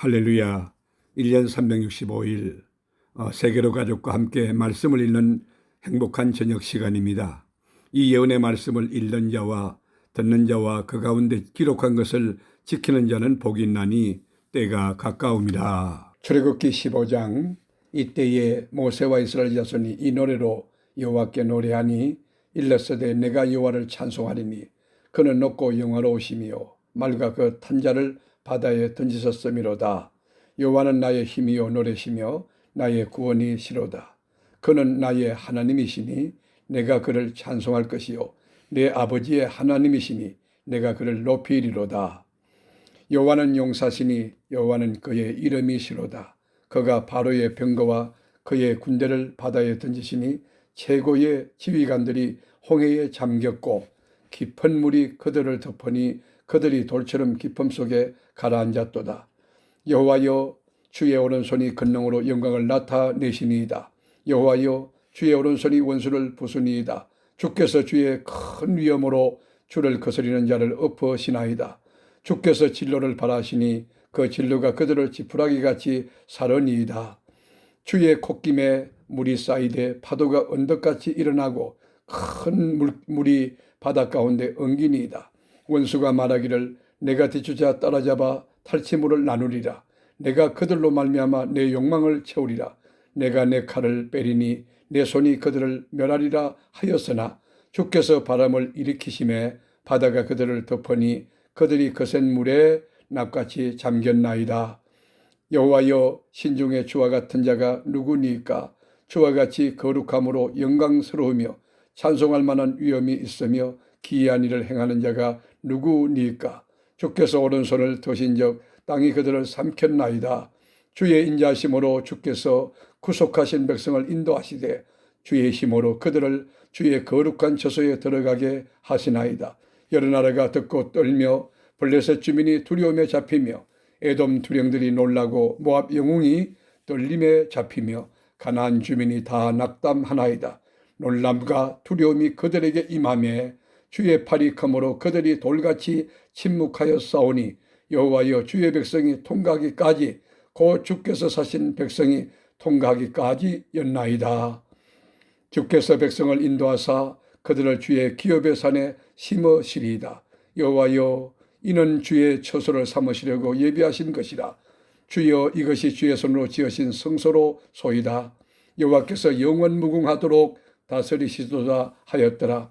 할렐루야. 1년 365일 어, 세계로 가족과 함께 말씀을 읽는 행복한 저녁 시간입니다. 이 예언의 말씀을 읽는 자와 듣는 자와 그 가운데 기록한 것을 지키는 자는 복이 있나니 때가 가까움이라. 출애굽기 15장 이때에 모세와 이스라엘 자손이 이 노래로 여호와께 노래하니 일렀으되 내가 여호와를 찬송하리니 그는 높고 영화로우시며 말과 그 탄자를 바다에 던지셨음이로다. 여호와는 나의 힘이요 노래시며 나의 구원이 시로다. 그는 나의 하나님이시니 내가 그를 찬송할 것이요 내 아버지의 하나님이시니 내가 그를 높이리로다. 여호와는 용사시니 여호와는 그의 이름이시로다. 그가 바로의 병거와 그의 군대를 바다에 던지시니 최고의 지휘관들이 홍해에 잠겼고 깊은 물이 그들을 덮으니 그들이 돌처럼 깊음 속에 가라앉았도다. 여호와여 주의 오른손이 근능으로 영광을 나타내시니이다. 여호와여 주의 오른손이 원수를 부수니이다. 주께서 주의 큰 위엄으로 주를 거스리는 자를 엎으시나이다. 주께서 진로를 바라시니 그 진로가 그들을 지푸라기 같이 사르니이다. 주의 콧김에 물이 쌓이되 파도가 언덕같이 일어나고 큰 물, 물이 바다 가운데 엉기니이다. 원수가 말하기를 내가 뒤쫓아 따라잡아 탈취물을 나누리라. 내가 그들로 말미암아 내 욕망을 채우리라. 내가 내 칼을 빼리니 내 손이 그들을 멸하리라 하였으나 주께서 바람을 일으키심에 바다가 그들을 덮으니 그들이 거센 물에 납같이 잠겼나이다. 여호와여 신중의 주와 같은 자가 누구니까 주와 같이 거룩함으로 영광스러우며 찬송할 만한 위엄이 있으며 기이한 일을 행하는 자가 누구니까 주께서 오른손을 드신적 땅이 그들을 삼켰나이다. 주의 인자심으로 주께서 구속하신 백성을 인도하시되 주의 힘으로 그들을 주의 거룩한 처소에 들어가게 하시나이다. 여러 나라가 듣고 떨며 블레셋 주민이 두려움에 잡히며 에돔 두령들이 놀라고 모압 영웅이 떨림에 잡히며 가나안 주민이 다 낙담하나이다. 놀람과 두려움이 그들에게 임함에 주의 팔이 크므로 그들이 돌같이 침묵하여 싸우니 여호와여 주의 백성이 통과하기까지 곧 주께서 사신 백성이 통과하기까지 였나이다. 주께서 백성을 인도하사 그들을 주의 기업의 산에 심으시리이다. 여호와여 이는 주의 처소를 삼으시려고 예비하신 것이라. 주여 이것이 주의 손으로 지으신 성소로 소이다. 여호와께서 영원 무궁하도록 다스리시도다 하였더라.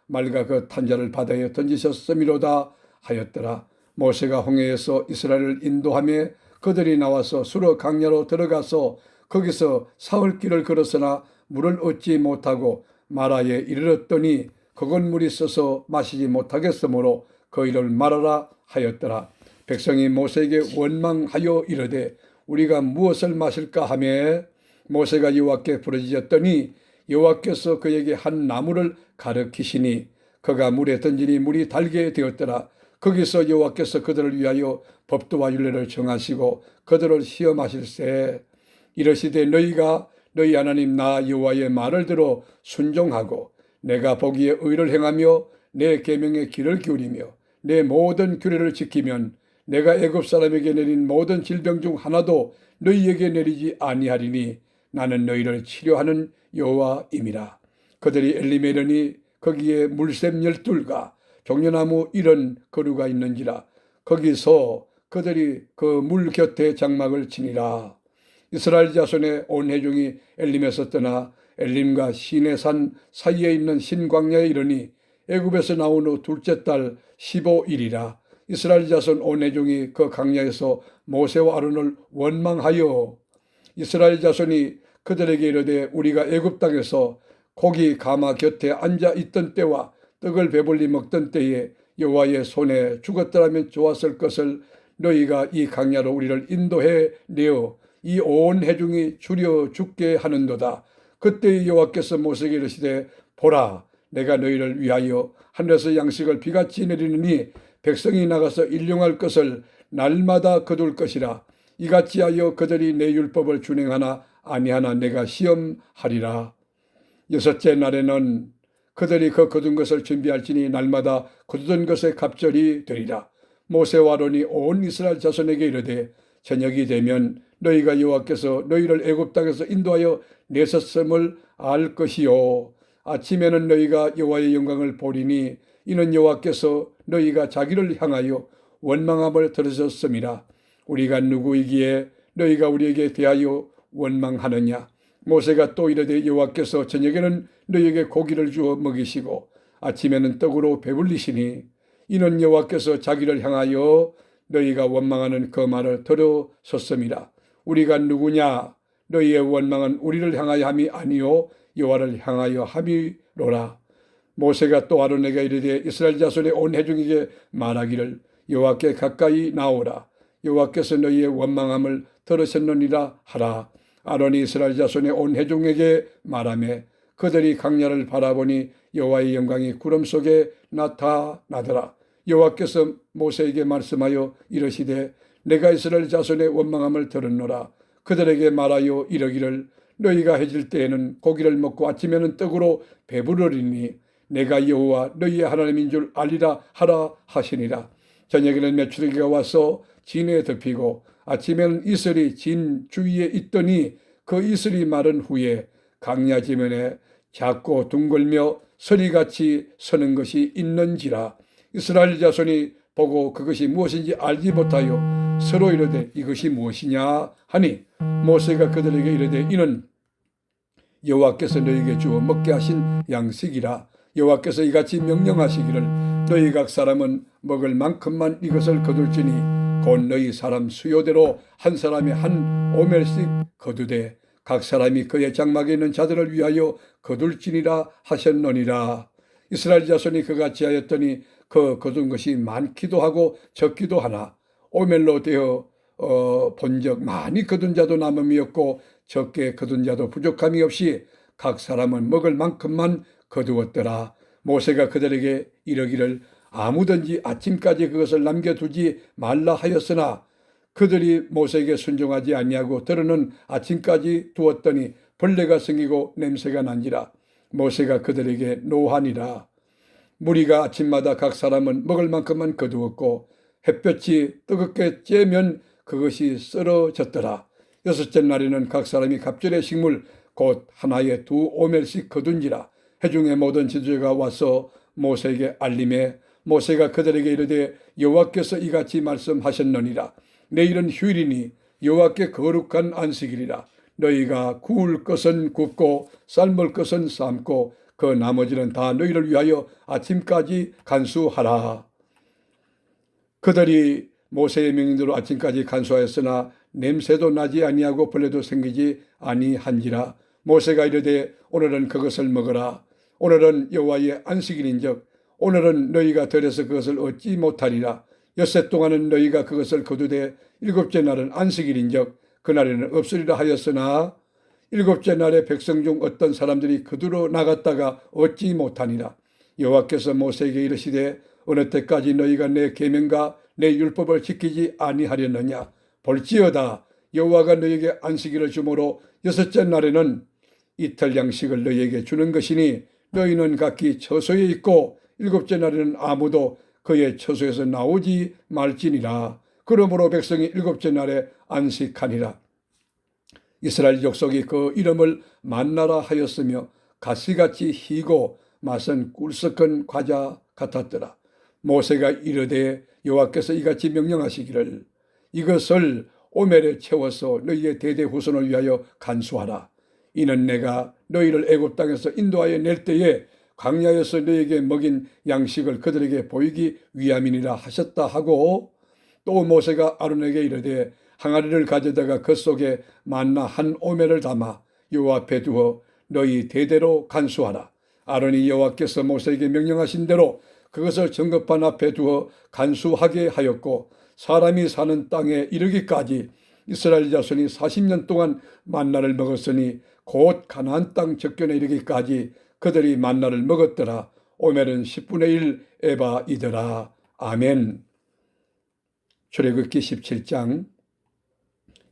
말과 그 탄자를 바다에 던지셨음이로다 하였더라 모세가 홍해에서 이스라엘을 인도하며 그들이 나와서 수로 강야로 들어가서 거기서 사흘 길을 걸었으나 물을 얻지 못하고 마라에 이르렀더니 그건 물이 써서 마시지 못하겠으므로 그 일을 말하라 하였더라. 백성이 모세에게 원망하여 이르되 우리가 무엇을 마실까 하며 모세가 여호와께 부르짖었더니 여호와께서 그에게 한 나무를 가르키시니 그가 물에 던지니 물이 달게 되었더라. 거기서 여호와께서 그들을 위하여 법도와 율례를 정하시고 그들을 시험하실세 이러시되 너희가 너희 하나님 나 여호와의 말을 들어 순종하고 내가 보기에 의를 행하며 내 계명의 길을 기울이며 내 모든 규례를 지키면 내가 애굽 사람에게 내린 모든 질병 중 하나도 너희에게 내리지 아니하리니 나는 너희를 치료하는 여호와임이라 그들이 엘리메르니 거기에 물샘 열둘과 종려나무 이런 거루가 있는지라 거기서 그들이 그 물 곁에 장막을 치니라. 이스라엘 자손의 온 회중이 엘림에서 떠나 엘림과 시내산 사이에 있는 신광야에 이르니 애굽에서 나온 후 둘째 달 15일이라 이스라엘 자손 온 회중이 그 강야에서 모세와 아론을 원망하여 이스라엘 자손이 그들에게 이르되 우리가 애굽 땅에서 고기 가마 곁에 앉아 있던 때와 떡을 배불리 먹던 때에 여호와의 손에 죽었더라면 좋았을 것을 너희가 이 강야로 우리를 인도해 내어 이 온 해중이 줄여 죽게 하는도다. 그때 여호와께서 모세에게 이르시되 보라 내가 너희를 위하여 하늘에서 양식을 비같이 내리느니 백성이 나가서 일용할 것을 날마다 거둘 것이라 이같이 하여 그들이 내 율법을 준행하나 아니하나 내가 시험하리라 여섯째 날에는 그들이 그 거둔 것을 준비할지니 날마다 거두던 것에 갑절이 되리라. 모세와 아론이 온 이스라엘 자손에게 이르되 저녁이 되면 너희가 여호와께서 너희를 애굽 땅에서 인도하여 내셨음을 알 것이요. 아침에는 너희가 여호와의 영광을 보리니 이는 여호와께서 너희가 자기를 향하여 원망함을 들으셨음이라. 우리가 누구이기에 너희가 우리에게 대하여 원망하느냐 모세가 또 이르되 여호와께서 저녁에는 너희에게 고기를 주어 먹이시고 아침에는 떡으로 배불리시니 이는 여호와께서 자기를 향하여 너희가 원망하는 그 말을 들으셨음이라. 우리가 누구냐? 너희의 원망은 우리를 향하여 함이 아니요 여호와를 향하여 함이로라. 모세가 또 아론에게 이르되 이스라엘 자손의 온 회중에게 말하기를 여호와께 가까이 나오라. 여호와께서 너희의 원망함을 들으셨느니라 하라 아론이 이스라엘 자손의 온 회중에게 말하며 그들이 강야를 바라보니 여호와의 영광이 구름 속에 나타나더라. 여호와께서 모세에게 말씀하여 이르시되 내가 이스라엘 자손의 원망함을 들었노라. 그들에게 말하여 이르기를 너희가 해질 때에는 고기를 먹고 아침에는 떡으로 배부르리니 내가 여호와 너희의 하나님인 줄 알리라 하라 하시니라. 저녁에는 메추리기가 와서 진에 덮이고 아침에는 이슬이 진 주위에 있더니 그 이슬이 마른 후에 강야 지면에 작고 둥글며 서리같이 서는 것이 있는지라 이스라엘 자손이 보고 그것이 무엇인지 알지 못하여 서로 이르되 이것이 무엇이냐 하니 모세가 그들에게 이르되 이는 여호와께서 너희에게 주어 먹게 하신 양식이라 여호와께서 이같이 명령하시기를 너희 각 사람은 먹을 만큼만 이것을 거둘지니 곧 너희 사람 수요대로 한 사람이 한 오멜씩 거두되 각 사람이 그의 장막에 있는 자들을 위하여 거둘지니라 하셨느니라 이스라엘 자손이 그같이 하였더니 그 거둔 것이 많기도 하고 적기도 하나 오멜로 되어 어, 본적 많이 거둔 자도 남음이었고 적게 거둔 자도 부족함이 없이 각 사람은 먹을 만큼만 거두었더라. 모세가 그들에게 이르기를 아무든지 아침까지 그것을 남겨두지 말라 하였으나 그들이 모세에게 순종하지 아니하고 들으는 아침까지 두었더니 벌레가 생기고 냄새가 난지라 모세가 그들에게 노하니라. 무리가 아침마다 각 사람은 먹을 만큼만 거두었고 햇볕이 뜨겁게 쬐면 그것이 썰어졌더라. 여섯째 날에는 각 사람이 갑절의 식물 곧 하나에 두 오멜씩 거둔지라 해중의 모든 지도자가 와서 모세에게 알림해 모세가 그들에게 이르되 여호와께서 이같이 말씀하셨느니라. 내일은 휴일이니 여호와께 거룩한 안식일이라. 너희가 구울 것은 굽고 삶을 것은 삶고 그 나머지는 다 너희를 위하여 아침까지 간수하라. 그들이 모세의 명령대로 아침까지 간수하였으나 냄새도 나지 아니하고 벌레도 생기지 아니한지라. 모세가 이르되 오늘은 그것을 먹어라. 오늘은 여호와의 안식일인즉 오늘은 너희가 들여서 그것을 얻지 못하리라. 엿새 동안은 너희가 그것을 거두되 일곱째 날은 안식일인즉 그날에는 없으리라 하였으나 일곱째 날에 백성 중 어떤 사람들이 그들로 나갔다가 얻지 못하니라. 여호와께서 모세에게 이르시되 어느 때까지 너희가 내 계명과 내 율법을 지키지 아니하려느냐? 볼지어다. 여호와가 너희에게 안식일을 주므로 여섯째 날에는 이틀 양식을 너희에게 주는 것이니 너희는 각기 처소에 있고 일곱째 날에는 아무도 그의 처소에서 나오지 말지니라. 그러므로 백성이 일곱째 날에 안식하니라. 이스라엘 족속이 그 이름을 만나라 하였으며 가시같이 희고 맛은 꿀썩한 과자 같았더라. 모세가 이르되 여호와께서 이같이 명령하시기를 이것을 오멜에 채워서 너희의 대대 후손을 위하여 간수하라. 이는 내가 너희를 애굽 땅에서 인도하여 낼 때에 광야에서 너희에게 먹인 양식을 그들에게 보이기 위함이니라 하셨다 하고 또 모세가 아론에게 이르되 항아리를 가져다가 그 속에 만나 한 오멜을 담아 여호와 앞에 두어 너희 대대로 간수하라. 아론이 여호와께서 모세에게 명령하신 대로 그것을 정급판 앞에 두어 간수하게 하였고 사람이 사는 땅에 이르기까지 이스라엘 자손이 40년 동안 만나를 먹었으니 곧 가나안 땅 접견에 이르기까지 그들이 만나를 먹었더라. 오멜은 10분의 1 에바이더라. 아멘. 출애굽기 17장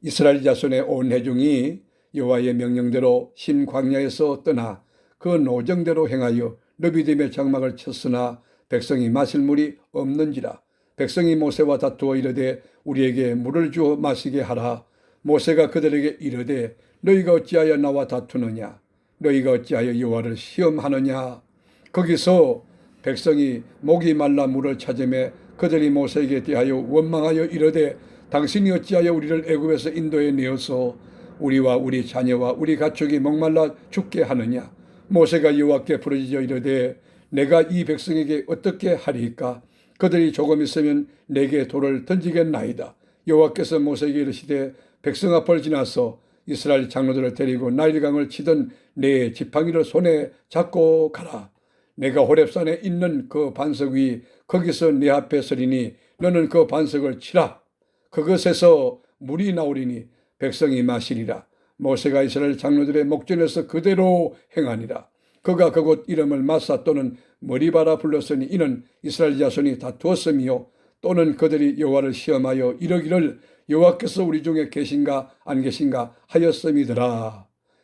이스라엘 자손의 온 회중이 여호와의 명령대로 신 광야에서 떠나 그 노정대로 행하여 너비딤의 장막을 쳤으나 백성이 마실 물이 없는지라 백성이 모세와 다투어 이르되 우리에게 물을 주어 마시게 하라 모세가 그들에게 이르되 너희가 어찌하여 나와 다투느냐 너희가 어찌하여 여호와를 시험하느냐? 거기서 백성이 목이 말라 물을 찾으매 그들이 모세에게 대하여 원망하여 이르되 당신이 어찌하여 우리를 애굽에서 인도에 내어서 우리와 우리 자녀와 우리 가축이 목말라 죽게 하느냐? 모세가 여호와께 부르짖어 이르되 내가 이 백성에게 어떻게 하리이까? 그들이 조금 있으면 내게 돌을 던지겠나이다. 여호와께서 모세에게 이르시되 백성 앞을 지나서 이스라엘 장로들을 데리고 나일강을 치던 내 지팡이를 손에 잡고 가라 내가 호렙산에 있는 그 반석 위 거기서 내 앞에 서리니 너는 그 반석을 치라. 그것에서 물이 나오리니 백성이 마시리라. 모세가 이스라엘 장로들의 목전에서 그대로 행하니라. 그가 그곳 이름을 마사 또는 머리바라 불렀으니 이는 이스라엘 자손이 다투었으며 또는 그들이 여호와를 시험하여 이러기를 여호와께서 우리 중에 계신가 안 계신가 하였음이더라.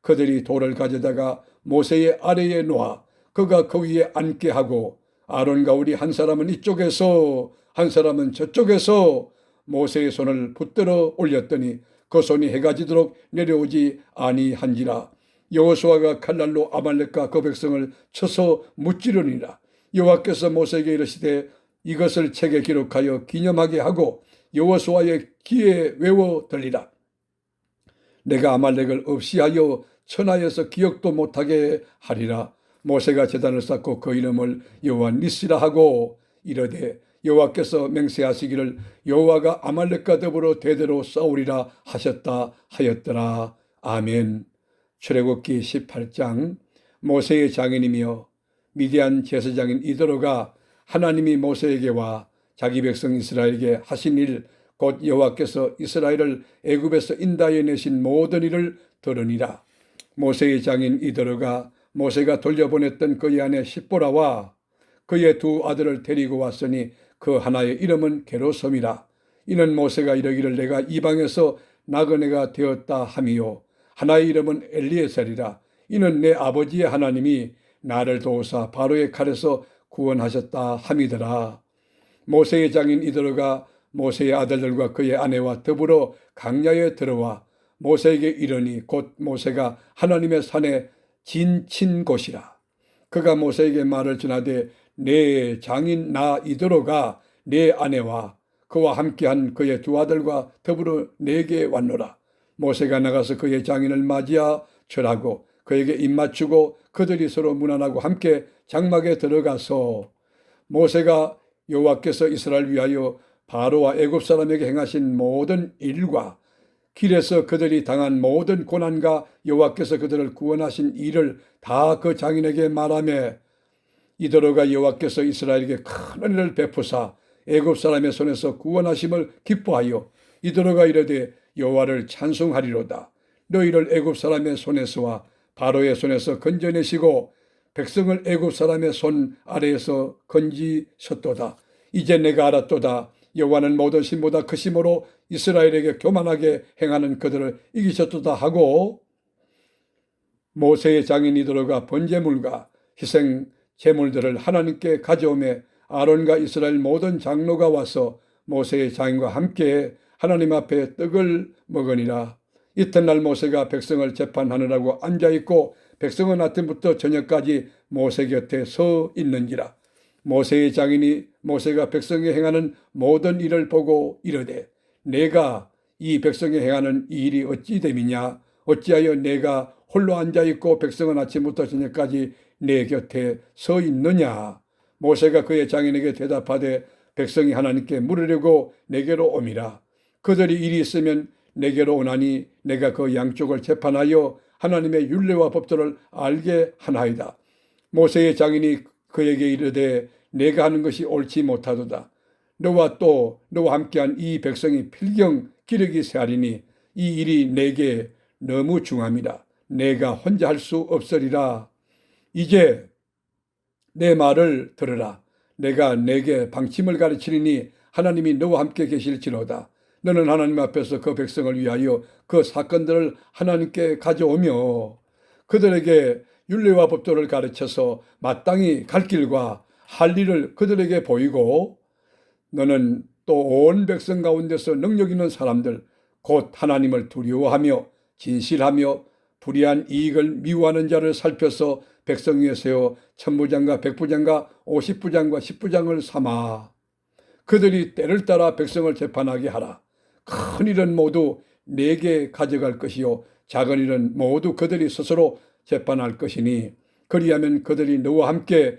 그들이 돌을 가져다가 모세의 아래에 놓아 그가 그 위에 앉게 하고 아론과 우리 한 사람은 이쪽에서 한 사람은 저쪽에서 모세의 손을 붙들어 올렸더니 그 손이 해가 지도록 내려오지 아니한지라 여호수아가 칼날로 아말렉과 그 백성을 쳐서 무찌르니라. 여호와께서 모세에게 이르시되 이것을 책에 기록하여 기념하게 하고 여호수아의 귀에 외워 들리라 내가 아말렉을 없이 하여 천하에서 기억도 못하게 하리라 모세가 제단을 쌓고 그 이름을 여호와 니시라 하고 이르되 여호와께서 맹세하시기를 여호와가 아말렉과 더불어 대대로 싸우리라 하셨다 하였더라. 아멘. 출애굽기 18장 모세의 장인이며 미디안 제사장인 이도로가 하나님이 모세에게 와 자기 백성 이스라엘에게 하신 일 곧 여호와께서 이스라엘을 애굽에서 인다해 내신 모든 일을 들으니라. 모세의 장인 이도로가 모세가 돌려보냈던 그의 아내 십보라와 그의 두 아들을 데리고 왔으니 그 하나의 이름은 게로섬이라. 이는 모세가 이르기를 내가 이방에서 나그네가 되었다 함이요. 하나의 이름은 엘리에셀이라. 이는 내 아버지의 하나님이 나를 도우사 바로의 칼에서 구원하셨다 함이더라. 모세의 장인 이들어가 모세의 아들들과 그의 아내와 더불어 강야에 들어와 모세에게 이르니 곧 모세가 하나님의 산에 진친 곳이라. 그가 모세에게 말을 전하되 내 장인 나 이도로가 내 아내와 그와 함께한 그의 두 아들과 더불어 내게 왔노라. 모세가 나가서 그의 장인을 맞이하 절하고 그에게 입맞추고 그들이 서로 문안하고 함께 장막에 들어가서 모세가 여호와께서 이스라엘 위하여 바로와 애굽 사람에게 행하신 모든 일과 길에서 그들이 당한 모든 고난과 여호와께서 그들을 구원하신 일을 다 그 장인에게 말하며 이더러가 여호와께서 이스라엘에게 큰 은혜를 베푸사 애굽 사람의 손에서 구원하심을 기뻐하여 이더러가 이르되 여호와를 찬송하리로다. 너희를 애굽 사람의 손에서와 바로의 손에서 건져내시고 백성을 애굽 사람의 손 아래에서 건지셨도다. 이제 내가 알았도다 여호와는 모든 신보다 크심으로 이스라엘에게 교만하게 행하는 그들을 이기셨도다 하고 모세의 장인이 들어가 번제물과 희생 제물들을 하나님께 가져오매 아론과 이스라엘 모든 장로가 와서 모세의 장인과 함께 하나님 앞에 떡을 먹으니라. 이튿날 모세가 백성을 재판하느라고 앉아 있고 백성은 아침부터 저녁까지 모세 곁에 서 있는지라. 모세의 장인이 모세가 백성에 행하는 모든 일을 보고 이르되 내가 이 백성이 행하는 이 일이 어찌 됨이냐? 어찌하여 내가 홀로 앉아 있고 백성은 아침부터 저녁까지 내 곁에 서 있느냐? 모세가 그의 장인에게 대답하되 백성이 하나님께 물으려고 내게로 오미라. 그들이 일이 있으면 내게로 오나니 내가 그 양쪽을 재판하여 하나님의 율례와 법도를 알게 하나이다. 모세의 장인이 그에게 이르되 내가 하는 것이 옳지 못하도다. 너와 또 너와 함께한 이 백성이 필경 기력이 세하리니 이 일이 내게 너무 중함이라. 내가 혼자 할 수 없으리라. 이제 내 말을 들으라. 내가 내게 방침을 가르치리니 하나님이 너와 함께 계실지로다. 너는 하나님 앞에서 그 백성을 위하여 그 사건들을 하나님께 가져오며 그들에게 율례와 법도를 가르쳐서 마땅히 갈 길과 할 일을 그들에게 보이고 너는 또 온 백성 가운데서 능력 있는 사람들 곧 하나님을 두려워하며 진실하며 불의한 이익을 미워하는 자를 살펴서 백성 위에 세워 천부장과 백부장과 오십부장과 십부장을 삼아 그들이 때를 따라 백성을 재판하게 하라. 큰 일은 모두 내게 가져갈 것이요 작은 일은 모두 그들이 스스로 재판할 것이니 그리하면 그들이 너와 함께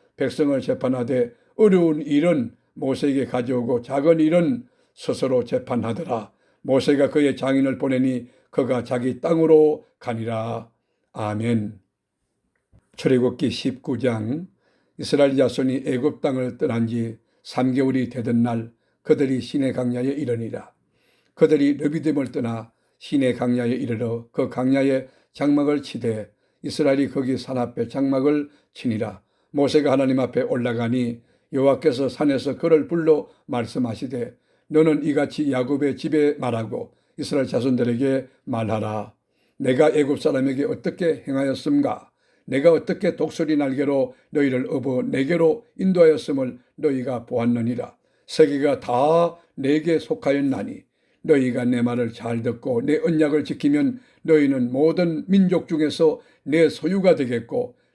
백성을 재판하되 어려운 일은 모세에게 가져오고 작은 일은 스스로 재판하더라. 모세가 그의 장인을 보내니 그가 자기 땅으로 가니라. 아멘. 출애굽기 19장 이스라엘 자손이 애굽 땅을 떠난 지 3개월이 되던 날 그들이 시내 강야에 이르니라. 그들이 르비딤을 떠나 시내 강야에 이르러 그 강야에 장막을 치되 이스라엘이 거기 산 앞에 장막을 치니라. 모세가 하나님 앞에 올라가니 여호와께서 산에서 그를 불러 말씀하시되 너는 이같이 야곱의 집에 말하고 이스라엘 자손들에게 말하라. 내가 애굽 사람에게 어떻게 행하였음가? 내가 어떻게 독수리 날개로 너희를 업어 내게로 인도하였음을 너희가 보았느니라. 세계가 다 내게 속하였나니 너희가 내 말을 잘 듣고 내 언약을 지키면 너희는 모든 민족 중에서 내 소유가 되겠고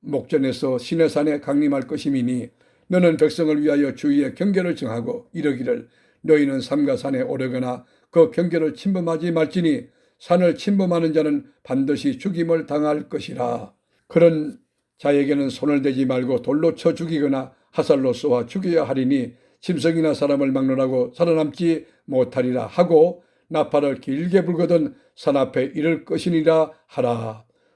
목전에서 시내산에 강림할 것임이니 너는 백성을 위하여 주위에 경계를 정하고 이르기를 너희는 삼가 산에 오르거나 그 경계를 침범하지 말지니 산을 침범하는 자는 반드시 죽임을 당할 것이라. 그런 자에게는 손을 대지 말고 돌로 쳐 죽이거나 화살로 쏘아 죽여야 하리니 짐승이나 사람을 막론하고 살아남지 못하리라 하고 나팔을 길게 불거든 산 앞에 이를 것이니라 하라.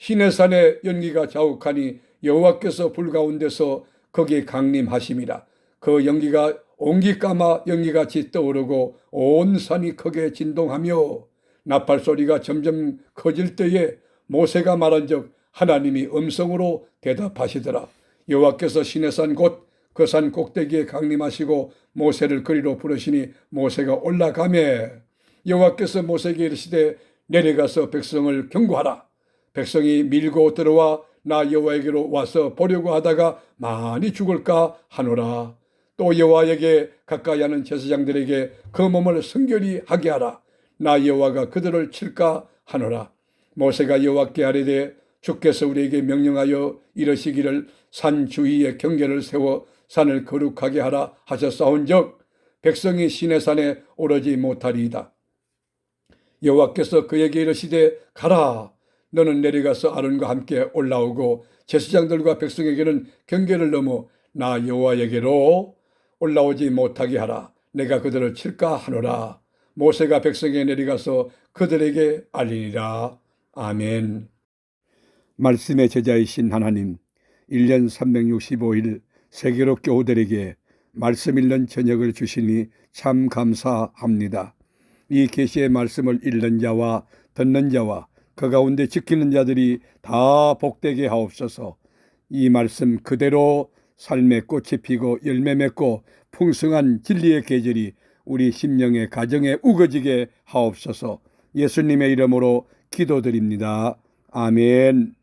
시내산의 연기가 자욱하니 여호와께서 불 가운데서 거기에 강림하심이라. 그 연기가 옹기 까마 연기같이 떠오르고 온 산이 크게 진동하며 나팔 소리가 점점 커질 때에 모세가 말한 적 하나님이 음성으로 대답하시더라. 여호와께서 시내산 곧 그 산 꼭대기에 강림하시고 모세를 그리로 부르시니 모세가 올라가매 여호와께서 모세에게 이르시되 내려가서 백성을 경고하라. 백성이 밀고 들어와 나 여호와에게로 와서 보려고 하다가 많이 죽을까 하노라. 또 여호와에게 가까이 하는 제사장들에게 그 몸을 성결히 하게 하라. 나 여호와가 그들을 칠까 하노라. 모세가 여호와께 아뢰되 주께서 우리에게 명령하여 이러시기를 산 주위에 경계를 세워 산을 거룩하게 하라 하셨사온즉 백성이 시내 산에 오르지 못하리이다. 여호와께서 그에게 이르시되 가라 너는 내려가서 아론과 함께 올라오고 제사장들과 백성에게는 경계를 넘어 나 여호와에게로 올라오지 못하게 하라. 내가 그들을 칠까 하노라. 모세가 백성에 내려가서 그들에게 알리니라. 아멘. 말씀의 제자이신 하나님 1년 365일 세계로 교우들에게 말씀 읽는 저녁을 주시니 참 감사합니다. 이 계시의 말씀을 읽는 자와 듣는 자와 그 가운데 지키는 자들이 다 복되게 하옵소서. 이 말씀 그대로 삶의 꽃이 피고 열매 맺고 풍성한 진리의 계절이 우리 심령의 가정에 우거지게 하옵소서. 예수님의 이름으로 기도드립니다. 아멘.